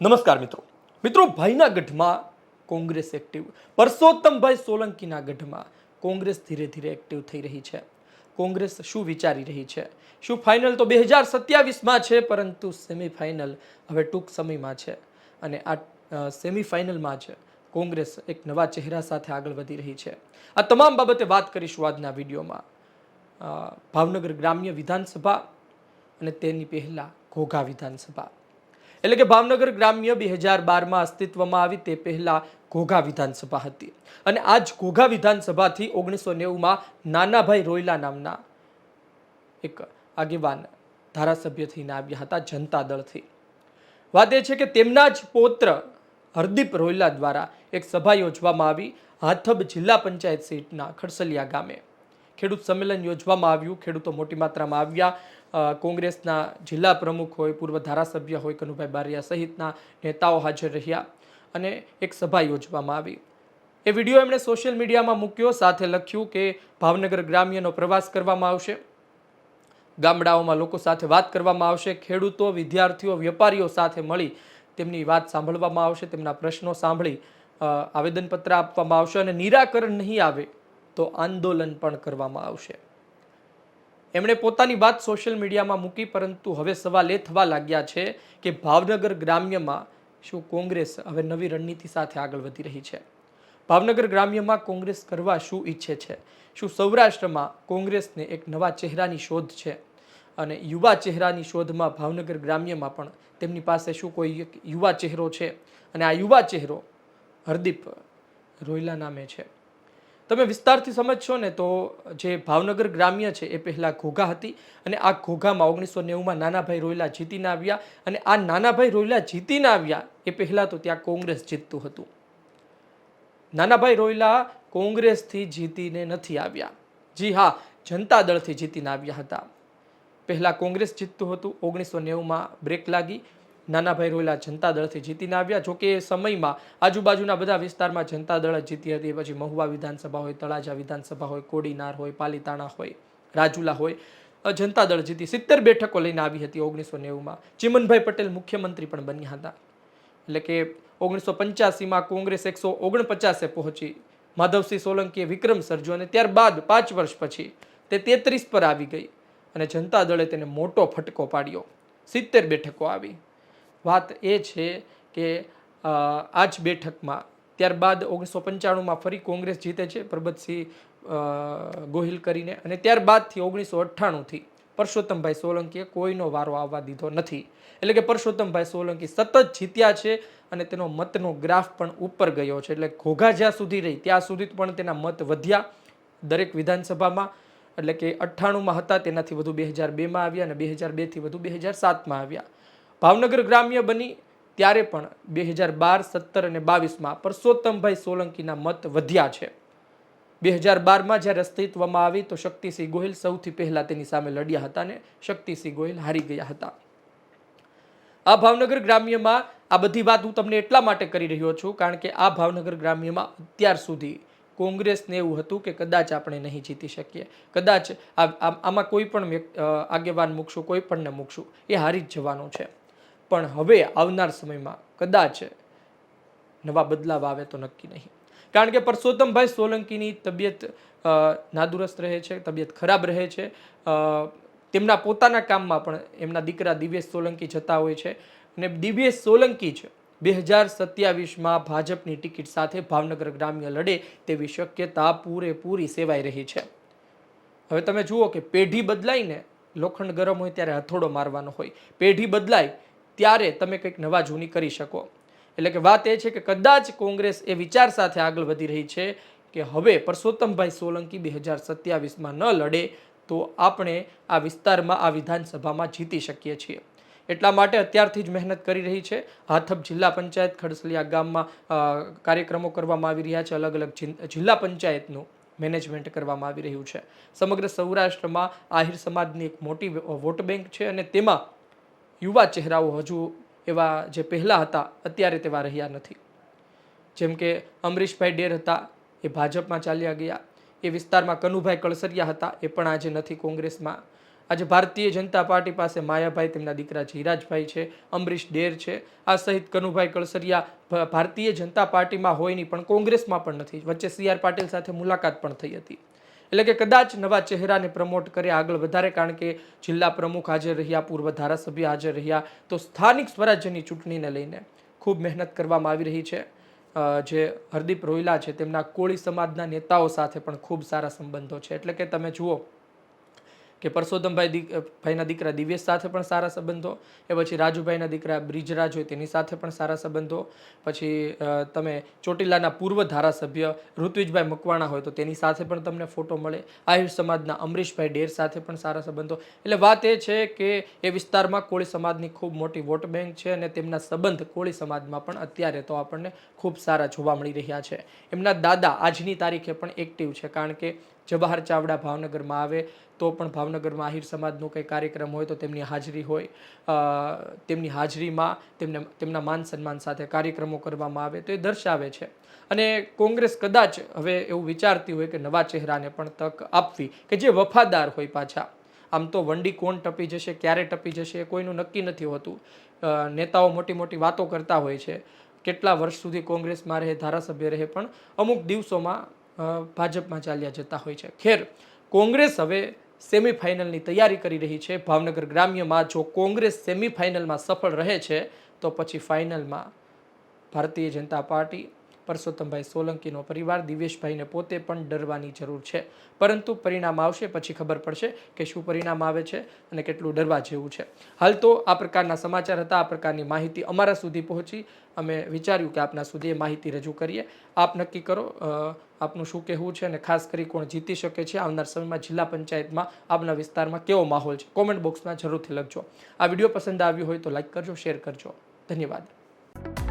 નમસ્કાર મિત્રો. મિત્રો, ભાઈના ગઢમાં કોંગ્રેસ એક્ટિવ પરસોત્તમભાઈ સોલંકીના ગઢમાં કોંગ્રેસ ધીરે ધીરે એક્ટિવ થઈ રહી છે. કોંગ્રેસ શું વિચારી રહી છે? શું ફાઇનલ તો બે હજાર સત્યાવીસમાં છે, પરંતુ સેમિફાઇનલ હવે ટૂંક સમયમાં છે. અને આ સેમિફાઇનલમાં જ કોંગ્રેસ એક નવા ચહેરા સાથે આગળ વધી રહી છે. આ તમામ બાબતે વાત કરીશું આજના વિડીયોમાં. ભાવનગર ગ્રામ્ય વિધાનસભા અને તેની પહેલાં ઘોઘા વિધાનસભા. એટલે કે ભાવનગર ગ્રામ્ય બે હજાર બારમાં અસ્તિત્વમાં આવી તે પહેલાં ઘોઘા વિધાનસભા હતી. અને આ જ ઘોઘા વિધાનસભાથી ઓગણીસો નેવુંમાં નાનાભાઈ રોયલા નામના એક આગેવાન ધારાસભ્ય થઈને આવ્યા હતા, જનતા દળથી. વાત એ છે કે તેમના જ પૌત્ર હરદીપ રોયલા દ્વારા એક સભા યોજવામાં આવી હાથબ જિલ્લા પંચાયત સીટના ખડસલિયા ગામે. ખેડૂત સંમેલન યોજવામાં આવ્યું. ખેડૂતો મોટી માત્રામાં આવ્યા. કોંગ્રેસના જિલ્લા પ્રમુખ હોય, પૂર્વ ધારાસભ્ય હોય, કનુભાઈ બારિયા સહિતના નેતાઓ હાજર રહ્યા અને એક સભા યોજવામાં આવી. એ વીડિયો એમણે સોશિયલ મીડિયામાં મૂક્યો, સાથે લખ્યું કે ભાવનગર ગ્રામ્યનો પ્રવાસ કરવામાં આવશે. ગામડાઓમાં લોકો સાથે વાત કરવામાં આવશે. ખેડૂતો, વિદ્યાર્થીઓ, વેપારીઓ સાથે મળી તેમની વાત સાંભળવામાં આવશે, તેમના પ્રશ્નો સાંભળી આવેદનપત્ર આપવામાં આવશે અને નિરાકરણ નહીં આવે તો આંદોલન પણ કરવામાં આવશે. એમણે પોતાની વાત સોશિયલ મીડિયામાં મૂકી, પરંતુ હવે સવાલ એ થવા લાગ્યા છે કે ભાવનગર ગ્રામ્યમાં શું કોંગ્રેસ હવે નવી રણનીતિ સાથે આગળ વધી રહી છે? ભાવનગર ગ્રામ્યમાં કોંગ્રેસ કરવા શું ઈચ્છે છે? શું સૌરાષ્ટ્રમાં કોંગ્રેસને એક નવા ચહેરાની શોધ છે? અને યુવા ચહેરાની શોધમાં ભાવનગર ગ્રામ્યમાં પણ તેમની પાસે શું કોઈ યુવા ચહેરો છે? અને આ યુવા ચહેરો હરદીપ રોયલા નામે છે. તમે વિસ્તારથી સમજશો ને તો જે ભાવનગર ગ્રામ્ય છે એ પહેલાં ઘોઘા હતી અને આ ઘોઘામાં ઓગણીસો નેવુંમાં નાનાભાઈ રોયલા જીતીને આવ્યા અને આ નાનાભાઈ રોયલા જીતીને આવ્યા એ પહેલાં તો ત્યાં કોંગ્રેસ જીતતું હતું. નાનાભાઈ રોયલા કોંગ્રેસથી જીતીને નથી આવ્યા. જી હા, જનતા દળથી જીતીને આવ્યા હતા. પહેલાં કોંગ્રેસ જીતતું હતું, ઓગણીસો નેવુંમાં બ્રેક લાગી. નાનાભાઈ રોયલા જનતા દળથી જીતીને આવ્યા. જોકે એ સમયમાં આજુબાજુના બધા વિસ્તારમાં જનતા દળ જ જીતી હતી. પછી મહુવા વિધાનસભા હોય, તળાજા વિધાનસભા હોય, કોડીનાર હોય, પાલીતાણા હોય, રાજુલા હોય જનતા દળ જીતી સિત્તેર બેઠકો લઈને આવી હતી ઓગણીસો નેવુંમાં. ચિમનભાઈ પટેલ મુખ્યમંત્રી પણ બન્યા હતા. એટલે કે ઓગણીસો પંચ્યાસીમાં કોંગ્રેસ એકસો ઓગણપચાસે પહોંચી. માધવસિંહ સોલંકીએ વિક્રમ સર્જ્યો અને ત્યારબાદ પાંચ વર્ષ પછી તે તેત્રીસ પર આવી ગઈ અને જનતા દળે તેને મોટો ફટકો પાડ્યો. સિત્તેર બેઠકો આવી. વાત એ છે કે આ જ બેઠકમાં, ત્યારબાદ ઓગણીસો પંચાણુંમાં ફરી કોંગ્રેસ જીતે છે પરબતસિંહ ગોહિલ કરીને અને ત્યારબાદથી ઓગણીસો અઠ્ઠાણુંથી પરસોત્તમભાઈ સોલંકીએ કોઈનો વારો આવવા દીધો નથી. એટલે કે પરસોત્તમભાઈ સોલંકી સતત જીત્યા છે અને તેનો મતનો ગ્રાફ પણ ઉપર ગયો છે. એટલે ઘોઘા જ્યાં સુધી રહી, ત્યાં સુધી પણ તેના મત વધ્યા દરેક વિધાનસભામાં. એટલે કે અઠ્ઠાણુંમાં હતા, તેનાથી વધુ બે હજાર બેમાં આવ્યા અને બે હજાર બેથી વધુ બે હજાર સાતમાં આવ્યા. ભાવનગર ગ્રામ્ય બની ત્યારે પણ બે હજાર બાર, સત્તર અને બાવીસમાં પરસોત્તમભાઈ સોલંકીના મત વધ્યા છે. બે હજાર બારમાં જ્યારે અસ્તિત્વમાં આવી તો શક્તિસિંહ ગોહિલ સૌથી પહેલાં તેની સામે લડ્યા હતા અને શક્તિસિંહ ગોહિલ હારી ગયા હતા. આ ભાવનગર ગ્રામ્યમાં આ બધી વાત હું તમને એટલા માટે કરી રહ્યો છું કારણ કે આ ભાવનગર ગ્રામ્યમાં અત્યાર સુધી કોંગ્રેસને એવું હતું કે કદાચ આપણે નહીં જીતી શકીએ. કદાચ આમાં કોઈ પણ આગેવાન મૂકશું, કોઈ પણને મૂકશું. એ હારી જ જવાનું છે. પણ હવે આવનાર સમયમાં કદાચ નવા બદલાવ આવે તો નક્કી નહીં. કારણ કે પરસોત્તમભાઈ સોલંકીની તબિયત નાદુરસ્ત રહે છે, તબિયત ખરાબ રહે છે. તેમના પોતાના કામમાં પણ એમના દીકરા દિવ્યેશ સોલંકી જતા હોય છે અને દિવ્યેશ સોલંકી છે બે હજાર સત્યાવીસમાં ભાજપની ટિકિટ સાથે ભાવનગર ગ્રામ્ય લડે તેવી શક્યતા પૂરેપૂરી સેવાઈ રહી છે. હવે તમે જુઓ કે પેઢી બદલાઈને લોખંડ ગરમ હોય ત્યારે હથોડો મારવાનો હોય. પેઢી બદલાય ત્યારે તમે કંઈક નવા જૂની કરી શકો. એટલે કે વાત એ છે કે કદાચ કોંગ્રેસ એ વિચાર સાથે આગળ વધી રહી છે કે હવે પરસોત્તમભાઈ સોલંકી બે હજાર સત્યાવીસમાં ન લડે તો આપણે આ વિસ્તારમાં, આ વિધાનસભામાં જીતી શકીએ છીએ. એટલા માટે અત્યારથી જ મહેનત કરી રહી છે. હાથબ જિલ્લા પંચાયત ખડસલિયા ગામમાં કાર્યક્રમો કરવામાં આવી રહ્યા છે. અલગ અલગ જિલ્લા પંચાયતનું મેનેજમેન્ટ કરવામાં આવી રહ્યું છે. સમગ્ર સૌરાષ્ટ્રમાં આહિર સમાજની એક મોટી વોટ બેંક છે અને તેમાં યુવા ચહેરાઓ હજુ એવા જે પહેલાં હતા, અત્યારે તેવા રહ્યા નથી. જેમ કે અમરીશભાઈ ડેર હતા, એ ભાજપમાં ચાલ્યા ગયા. એ વિસ્તારમાં કનુભાઈ કળસરિયા હતા, એ પણ આજે નથી કોંગ્રેસમાં. આજે ભારતીય જનતા પાર્ટી પાસે માયાભાઈ, તેમના દીકરા જયરાજભાઈ છે, અમરીશ ડેર છે. આ સહિત કનુભાઈ કળસરિયા ભારતીય જનતા પાર્ટીમાં હોય નહીં પણ કોંગ્રેસમાં પણ નથી. વચ્ચે સી આર પાટીલ સાથે મુલાકાત પણ થઈ હતી. એટલે કે કદાચ નવા ચહેરાને પ્રમોટ કરે આગળ વધારે, કારણ કે જિલ્લા પ્રમુખ હાજર રહ્યા, પૂર્વ ધારાસભ્ય હાજર રહ્યા, તો સ્થાનિક સ્વરાજ્યની ચૂંટણીને લઈને ખૂબ મહેનત કરવામાં આવી રહી છે. જે હરદીપ રોહિલા છે, તેમના કોળી સમાજના નેતાઓ સાથે પણ ખૂબ સારા સંબંધો છે. એટલે કે તમે જુઓ કે પરસોત્તમભાઈ ભાઈના દીકરા દિવ્યેશ સાથે પણ સારા સંબંધો, એ પછી રાજુભાઈના દીકરા બ્રિજરાજ હોય તેની સાથે પણ સારા સંબંધો, પછી તમે ચોટીલાના પૂર્વ ધારાસભ્ય ઋત્વિજભાઈ મકવાણા હોય તો તેની સાથે પણ તમને ફોટો મળે. આહિર સમાજના અમરીશભાઈ ડેર સાથે પણ સારા સંબંધો. એટલે વાત એ છે કે એ વિસ્તારમાં કોળી સમાજની ખૂબ મોટી વોટ બેંક છે અને તેમના સંબંધ કોળી સમાજમાં પણ અત્યારે તો આપણને ખૂબ સારા જોવા મળી રહ્યા છે. એમના દાદા આજની તારીખે પણ એક્ટિવ છે કારણ કે જવાહર ચાવડા ભાવનગરમાં આવે, તો પણ ભાવનગરમાં આહિર સમાજનો કંઈ કાર્યક્રમ હોય તો તેમની હાજરી હોય. તેમની હાજરીમાં તેમને, તેમના માન સન્માન સાથે કાર્યક્રમો કરવામાં આવે, તો એ દર્શાવે છે. અને કોંગ્રેસ કદાચ હવે એવું વિચારતી હોય કે નવા ચહેરાને પણ તક આપવી, કે જે વફાદાર હોય પાછા. આમ તો વંડી કોણ ટપી જશે, ક્યારે ટપી જશે કોઈનું નક્કી નથી હોતું. નેતાઓ મોટી મોટી વાતો કરતા હોય છે. કેટલા વર્ષ સુધી કોંગ્રેસમાં રહે, ધારાસભ્ય રહે, પણ અમુક દિવસોમાં ભાજપમાં ચાલ્યા જતા હોય છે. ખેર, કોંગ્રેસ હવે સેમિફાઇનલની તૈયારી કરી રહી છે. ભાવનગર ગ્રામ્યમાં જો કોંગ્રેસ સેમિફાઇનલમાં સફળ રહે છે, તો પછી ફાઇનલમાં ભારતીય જનતા પાર્ટી પરસોત્તમભાઈ સોલંકીનો પરિવાર દિવેશભાઈને પોતે પણ ડરવાની જરૂર છે. પરંતુ પરિણામ આવશે, પછી ખબર પડશે કે શું પરિણામ આવે છે અને કેટલું ડરવા જેવું છે. હાલ તો આ પ્રકારના સમાચાર હતા, આ પ્રકારની માહિતી અમારા સુધી પહોંચી. અમે વિચાર્યું કે આપના સુધી એ માહિતી રજૂ કરીએ. આપ નક્કી કરો આપનું શું કહેવું છે અને ખાસ કરી કોણ જીતી શકે છે આવનાર સમયમાં જિલ્લા પંચાયતમાં આપના વિસ્તારમાં કેવો માહોલ છે. કોમેન્ટ બોક્સમાં જરૂરથી લખજો. આ વીડિયો પસંદ આવ્યો હોય તો લાઈક કરજો, શેર કરજો. ધન્યવાદ.